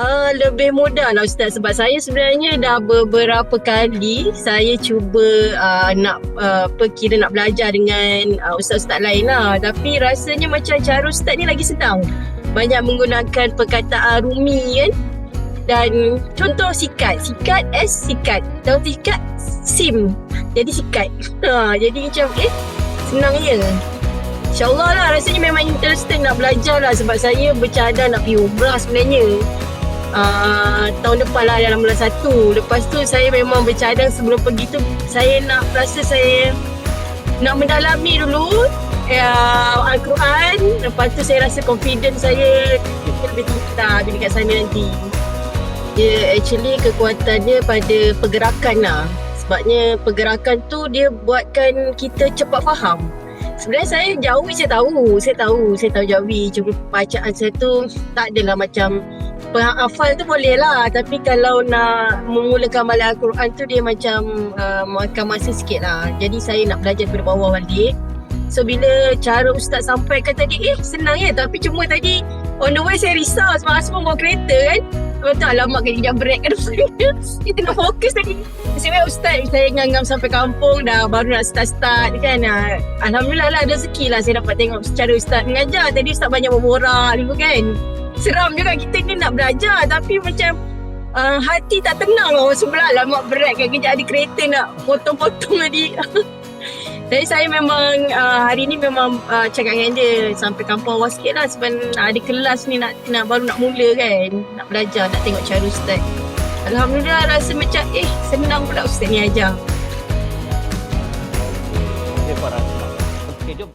uh, lebih mudah lah Ustaz. Sebab saya sebenarnya dah beberapa kali saya cuba uh, nak uh, apa kira nak belajar dengan uh, ustaz-ustaz lain lah. Tapi rasanya macam cara Ustaz ni lagi senang banyak menggunakan perkataan rumi kan? Dan contoh sikat. Sikat S sikat. Tahu sikat? Sim. Jadi sikat. Ha, jadi macam eh senang je. InsyaAllah lah rasanya memang interesting nak belajar lah. Sebab saya bercadang nak pergi umrah sebenarnya uh, tahun depan lah dalam bulan satu. Lepas tu saya memang bercadang sebelum pergi tu saya nak rasa saya nak mendalami dulu uh, Al-Quran. Lepas tu saya rasa confident saya lebih tinggi bila kat sana nanti. Dia actually kekuatannya pada pergerakan lah. Sebabnya pergerakan tu dia buatkan kita cepat faham. Sebenarnya saya Jawi saya tahu, saya tahu, saya tahu Jawi. Cuma bacaan saya tu tak adalah macam penghafal tu boleh lah. Tapi kalau nak memulakan balik Al-Quran tu dia macam uh, makan masa sikit lah. Jadi saya nak belajar daripada bawah balik so bila cara ustaz sampaikan tadi eh senang ya tapi cuma tadi on the way saya risau sebab Asma bawa kereta kan. Lepas tu alamak kena jam break kan Dia tengah fokus tadi. Baik ustaz saya ngangam sampai kampung. Dah baru nak start-start kan. Ah, Alhamdulillah lah ada lah saya dapat tengok secara ustaz mengajar. Tadi ustaz banyak berborak dulu kan Seram juga. Kita ni nak belajar tapi macam uh, hati tak tenang. Orang sebelah lah mak berat. Kan kejap ada kereta nak potong-potong tadi Jadi saya memang uh, hari ni memang uh, cakap dengan dia sampai kampung awal sikit lah. Sebab ada kelas ni nak, nak baru nak mula kan. Nak belajar nak tengok cara ustaz. Alhamdulillah rasa macam eh senang pula ustaz ni ajar